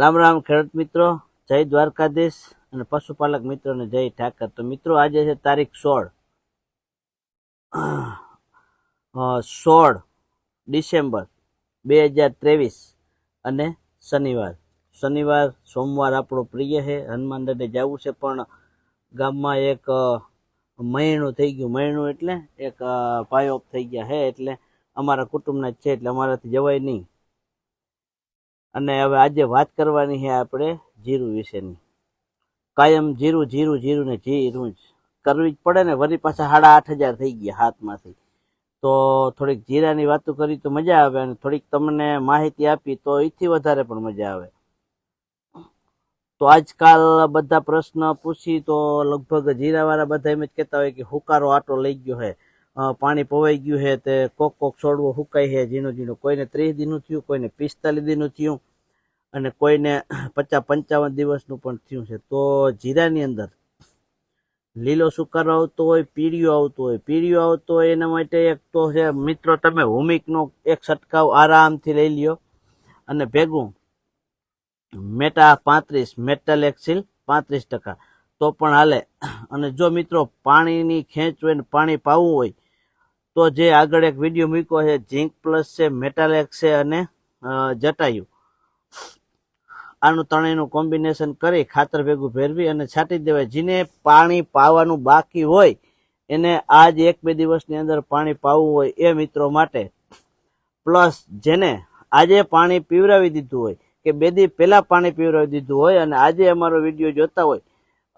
રામ રામ ખેડૂત મિત્રો, જય દ્વારકાધીશ અને પશુપાલક મિત્રોને જય ઠાકર. તો મિત્રો, આજે છે તારીખ સોળ. સોળ ડિસેમ્બર બે હજાર ત્રેવીસ અને શનિવાર. શનિવાર, સોમવાર આપણો પ્રિય છે દડે જવું છે, પણ ગામમાં એક મહિનું થઈ ગયું. મહિનું એટલે એક પાયોપ થઈ ગયા છે, એટલે અમારા કુટુંબના છે, એટલે અમારાથી જવાય નહીં. અને હવે આજે વાત કરવાની છે આપણે જીરું વિશેની. કાયમ જીરું જીરું જીરું ને જીરું જ કરવી જ પડે ને વળી પાછા સાડા આઠ હજાર થઈ ગયા હાથમાંથી. તો થોડીક જીરાની વાતો કરી તો મજા આવે અને થોડીક તમને માહિતી આપી તો એથી વધારે પણ મજા આવે. તો આજકાલ બધા પ્રશ્ન પૂછી તો લગભગ જીરાવાળા બધા એમ જ કહેતા હોય કે હુકારો આટો લઈ ગયો અ, પાણી પવાઈ ગયું છે તે કોક કોક છોડવો સુકાઈ છે ઝીણું ઝીણું. કોઈને ત્રીસ દિનનું થયું, કોઈને પિસ્તાલીસ દિનનું થયું અને કોઈને પચાસ પંચાવન દિવસનું પણ થયું છે. તો જીરાની અંદર લીલો સુકારો આવતો હોય, પીળિયો આવતો હોય, પીળિયો આવતો હોય એના માટે એક તો છે, મિત્રો, તમે હુમિકનો એક છંટકાવ આરામથી લઈ લ્યો અને ભેગું મેટા પાંત્રીસ, મેટલ એક્સિલ પાંત્રીસ ટકા. તો પણ હાલે. અને જો મિત્રો, પાણીની ખેંચ હોય ને પાણી પાવું હોય તો જે આગળ એક વીડિયો મૂક્યો છે, ઝીંક પ્લસ છે, મેટાલેક છે અને જટાયું. આનું ત્રણેયનું કોમ્બિનેશન કરી ખાતર ભેગું ભેરવી અને છાંટી દેવાય. જેને પાણી પાવાનું બાકી હોય, એને આજ એક બે દિવસની અંદર પાણી પાવું હોય એ મિત્રો માટે. પ્લસ જેને આજે પાણી પીવરાવી દીધું હોય, કે બે દી પહેલાં પાણી પીવરાવી દીધું હોય અને આજે અમારો વીડિયો જોતા હોય,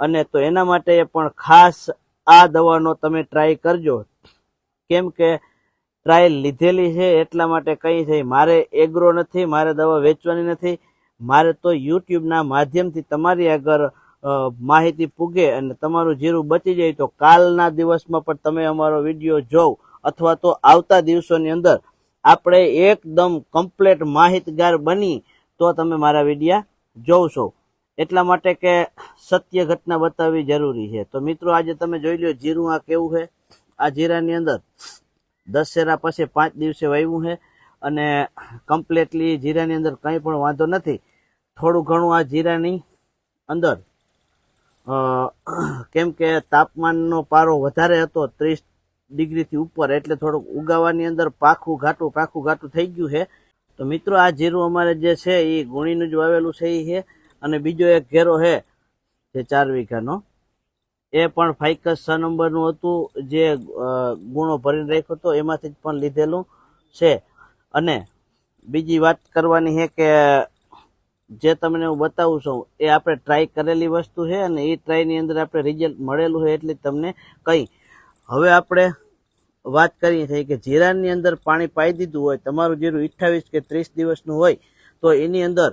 અને તો એના માટે પણ ખાસ આ દવાનો તમે ટ્રાય કરજો. કેમ કે ટ્રાયલ લીધેલી છે એટલા માટે કઈ છે, મારે એગ્રો નથી, મારે દવા વેચવાની નથી. મારે તો યુટ્યુબના માધ્યમથી તમારી આગળ માહિતી પૂગે અને તમારું જીરું બચી જાય તો કાલના દિવસમાં પણ તમે અમારો વીડિયો જોવ અથવા તો આવતા દિવસોની અંદર આપણે એકદમ કમ્પ્લેટ માહિતગાર બની તો તમે મારા વિડીયા જોવશો. એટલા માટે કે સત્ય ઘટના બતાવવી જરૂરી છે. તો મિત્રો, આજે તમે જોઈ લો જીરું આ કેવું છે? આ જીરાની અંદર દશેરા પછી પાંચ દિવસે વાવ્યું છે અને કમ્પ્લેટલી જીરાની અંદર કંઈ પણ વાંધો નથી. થોડું ઘણું આ જીરાની અંદર કેમ કે તાપમાનનો પારો વધારે હતો ત્રીસ ડિગ્રીથી ઉપર, એટલે થોડુંક ઉગાવાની અંદર પાખું ઘાટું પાખું ઘાટું થઈ ગયું છે. તો મિત્રો, આ જીરું અમારે જે છે એ ગુણીનું જ વાવેલું છે એ છે. અને બીજો એક ઘેરો છે જે ચાર વીઘાનો. એ પણ ફાઇકસ છ નંબરનું હતું, જે ગુણો ભરીને રાખ્યો હતો, એમાંથી જ પણ લીધેલું છે. અને બીજી વાત કરવાની છે કે, જે તમને હું બતાવું છું, એ આપણે ટ્રાય કરેલી વસ્તુ છે અને એ ટ્રાયની અંદર આપણે રિઝલ્ટ મળેલું છે એટલે તમને કહી હવે આપણે વાત કરીએ છીએ કે જીરાની અંદર પાણી પાઈ દીધું હોય, તમારું જીરું અઠ્ઠાવીસ કે ત્રીસ દિવસનું હોય, તો એની અંદર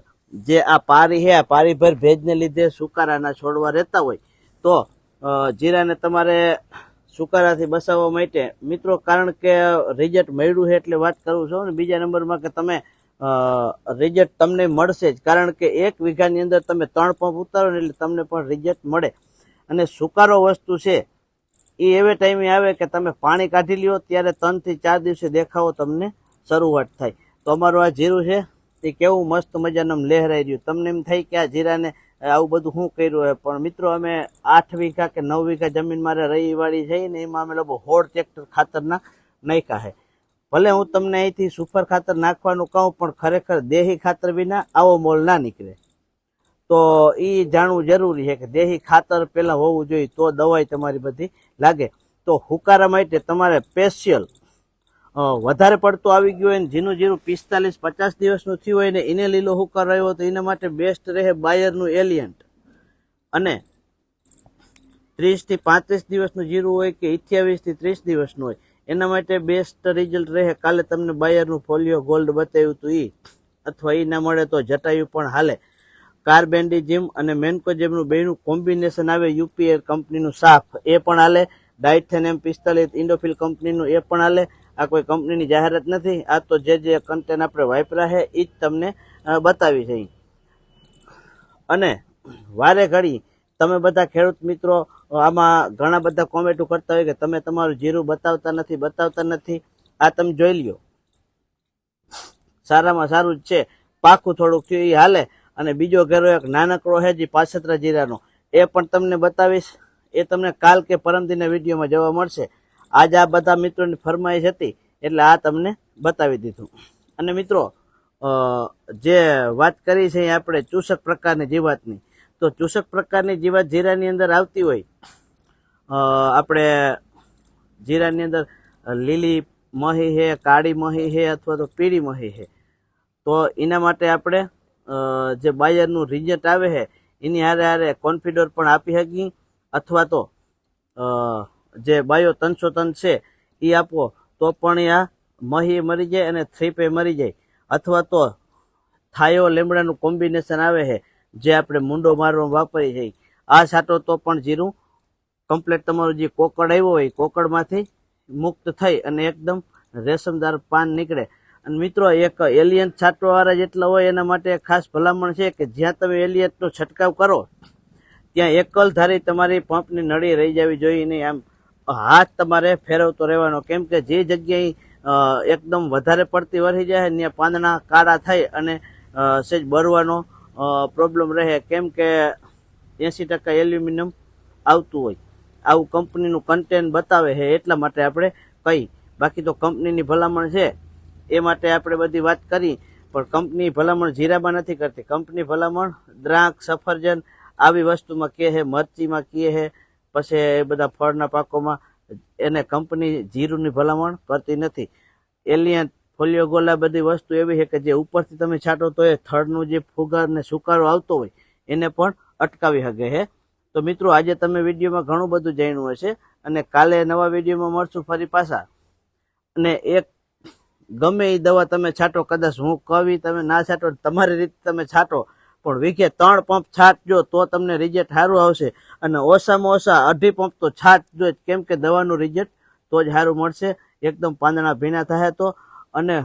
જે આ પારી છે, આ પારી ભર ભેજને લીધે સુકારાના છોડવા રહેતા હોય, તો જીરાને તમારે સુકારાથી બચાવવા માટે મિત્રો, કારણ કે રિઝલ્ટ મળ્યું છે એટલે વાત કરું છું ને બીજા નંબરમાં કે તમે રિઝલ્ટ તમને મળશે જ. કારણ કે એક વીઘાની અંદર તમે ત્રણ પંપ ઉતારો ને એટલે તમને પણ રિઝલ્ટ મળે. અને સુકારો વસ્તુ છે, એ એવે ટાઈમે આવે કે તમે પાણી કાઢી લ્યો, ત્યારે ત્રણથી ચાર દિવસે દેખાવો તમને શરૂઆત થાય. તો અમારું આ જીરું છે, એ કેવું મસ્ત મજાનું લહેરાઈ રહ્યું. તમને એમ થાય કે આ જીરાને આવું બધું શું કર્યું હોય. પણ મિત્રો, અમે આઠ વીઘા કે નવ વીઘા જમીન મારે રહીવાળી છે ને, એમાં અમે લોકો હોળ ટ્રેક્ટર ખાતરના નાખ્યા છે. ભલે હું તમને અહીંથી સુપર ખાતર નાખવાનું કહું, પણ ખરેખર દેહી ખાતર વિના આવો મોલ ના નીકળે. તો એ જાણવું જરૂરી છે કે દેહી ખાતર પહેલાં હોવું જોઈએ, તો દવાઈ તમારી બધી લાગે. તો હુકારા માટે તમારે સ્પેશિયલ વધારે પડતું આવી ગયું હોય ને જીનું જીરું પિસ્તાલીસ પચાસ દિવસનું થયું હોય ને એને લીલો હુકાર રહ્યો તો એના માટે બેસ્ટ રહે બાયરનું એલિયન્ટ. અને ત્રીસથી પાંત્રીસ દિવસનું જીરું હોય કે અઠ્યાવીસથી ત્રીસ દિવસનું હોય, એના માટે બેસ્ટ રિઝલ્ટ રહે. કાલે તમને બાયરનું ફોલિયો ગોલ્ડ બતાવ્યું હતું એ અથવા એ ના મળે તો જટાયું પણ હાલે. કાર્બેન્ડિજિમ અને મેન્કોજેમનું બેનું કોમ્બિનેશન આવે યુપીએ કંપનીનું સાફ, એ પણ હાલે. ડાયથેન એમ પિસ્તાલીસ, ઇન્ડોફિલ કંપનીનું એ પણ હાલે. આ કોઈ કંપનીની જાહેરાત નથી. આ તો જે જે કન્ટેન્ટ આપણે વાપરા છે એ જ તમને બતાવી છે અને વારે ઘડી તમે બધા ખેડૂત મિત્રો, આમાં ઘણા બધા કોમેન્ટો કરતા હોય કે તમે તમારું જીરું બતાવતા નથી બતાવતા નથી. આ તમે જોઈ લ્યો. સારામાં સારું જ છે. પાકું થોડુંક થયું એ હાલે. અને બીજો ઘેરો એક નાનકડો છે જે પાછતરા જીરાનો. એ પણ તમને બતાવીશ. એ તમને કાલ કે પરમદીના વિડીયોમાં જોવા મળશે. આજ આ બધા મિત્રોની ફરમાઈશ હતી, એટલે આ તમને બતાવી દીધું. અને મિત્રો જે વાત કરી છે આપણે ચૂસક પ્રકારની જીવાતની. તો ચૂસક પ્રકારની જીવાત જીરાની અંદર આવતી હોય આપણે જીરાની અંદર લીલી મહી છે કાળી મહી છે અથવા તો પીળી મહી છે તો એના માટે આપણે જે બાયરનું રિઝલ્ટ આવે છે એની હારે હારે કોન્ફિડર પણ આપી શકીએ, અથવા તો જે બાયો ટન છે એ આપો. તો પણ આ મહી મરી જાય અને થ્રી પે મરી જાય. અથવા તો થાયો લીમડાનું કોમ્બિનેશન આવે છે, જે આપણે મુંડો મારવામાં વાપરી જાય આ છાંટો તો પણ જીરું કમ્પ્લેટ તમારું જે કોકડ આવ્યો હોય કોકડમાંથી મુક્ત થઈ અને એકદમ રેશમદાર પાન નીકળે. અને મિત્રો, એક એલિયન છાંટવાવાળા જેટલા હોય, એના માટે ખાસ ભલામણ છે કે જ્યાં તમે એલિયનનો છંટકાવ કરો, ત્યાં એકલ ધારી તમારી પંપની નળી રહી જવી જોઈએ નહીં. આમ હાથ તમારે ફેરવતો રહેવાનો. કેમ કે જે જગ્યાએ એકદમ વધારે પડતી વરસી જાય, ત્યાં પાંદડા કાળા થાય અને સેજ બરવાનો પ્રોબ્લેમ રહે. કેમ કે એંસી ટકા એલ્યુમિનિયમ આવતું હોય. આવું કંપનીનું કન્ટેન્ટ બતાવે છે, એટલા માટે આપણે કહી. બાકી તો કંપનીની ભલામણ છે, એ માટે આપણે બધી વાત કરી. પણ કંપની ભલામણ જીરામાં નથી કરતી. કંપની ભલામણ દ્રાક્ષ, સફરજન, આવી વસ્તુમાં કહે છે, મરચીમાં કહે છે પછી એ બધા ફળના પાકોમાં એને કંપની જીરુની ભલામણ કરતી નથી. એલિયન ફોલિયો ગોલા બધી વસ્તુ એવી છે કે જે ઉપરથી તમે છાંટો તો એ થડનું જે ફુગાર ને સુકારો આવતો હોય, એને પણ અટકાવી શકે છે. તો મિત્રો, આજે તમે વિડીયોમાં ઘણું બધું જાણ્યું હશે અને કાલે નવા વિડીયોમાં મળશું ફરી પાછા. અને એક ગમે એ દવા તમે છાંટો, કદાચ હું કવિ તમે ના છાંટો તમારી રીતે તમે છાંટો પણ વીઘે ત્રણ પંપ છાંટજો તો તમને રિઝલ્ટ સારું આવશે. અને ઓછામાં ઓછા અઢી પંપ તો છાંટજો જ કેમ કે દવાનું રિઝલ્ટ તો જ સારું મળશે. એકદમ પાંદડા ભીના થાય તો. અને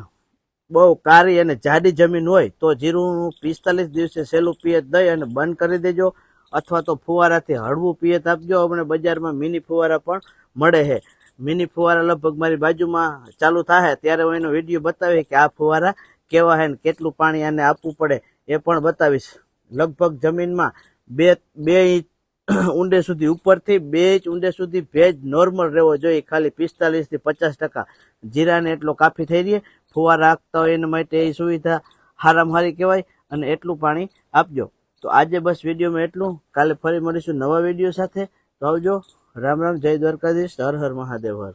બહુ કારી અને જાડી જમીન હોય તો જીરું પિસ્તાલીસ દિવસે સહેલું પિયત દઈ અને બંધ કરી દેજો. અથવા તો ફુવારાથી હળવું પિયત આપજો. અમને બજારમાં મિની ફુવારા પણ મળે છે. મિની ફુવારા લગભગ મારી બાજુમાં ચાલુ થાય. ત્યારે હું એનો વીડિયો બતાવી કે આ ફુવારા કેવા છે ને કેટલું પાણી આને આપવું પડે. એ પણ બતાવીશ. લગભગ જમીનમાં બે બે ઇંચ ઊંડે સુધી ઉપરથી બે ઇંચ ઊંડે સુધી ભેજ નોર્મલ રહેવો જોઈએ. ખાલી પિસ્તાલીસથી પચાસ ટકા જીરાને એટલો કાફી થઈ રહીએ. ફુવારા રાખતા હોય એના માટે એ સુવિધા હારામાં હારી કહેવાય અને એટલું પાણી આપજો. તો આજે બસ વિડીયોમાં એટલું. કાલે ફરી મળીશું નવા વીડિયો સાથે. તો આવજો. રામ રામ. જય દ્વારકાધીશ. હર હર મહાદેવ. હર.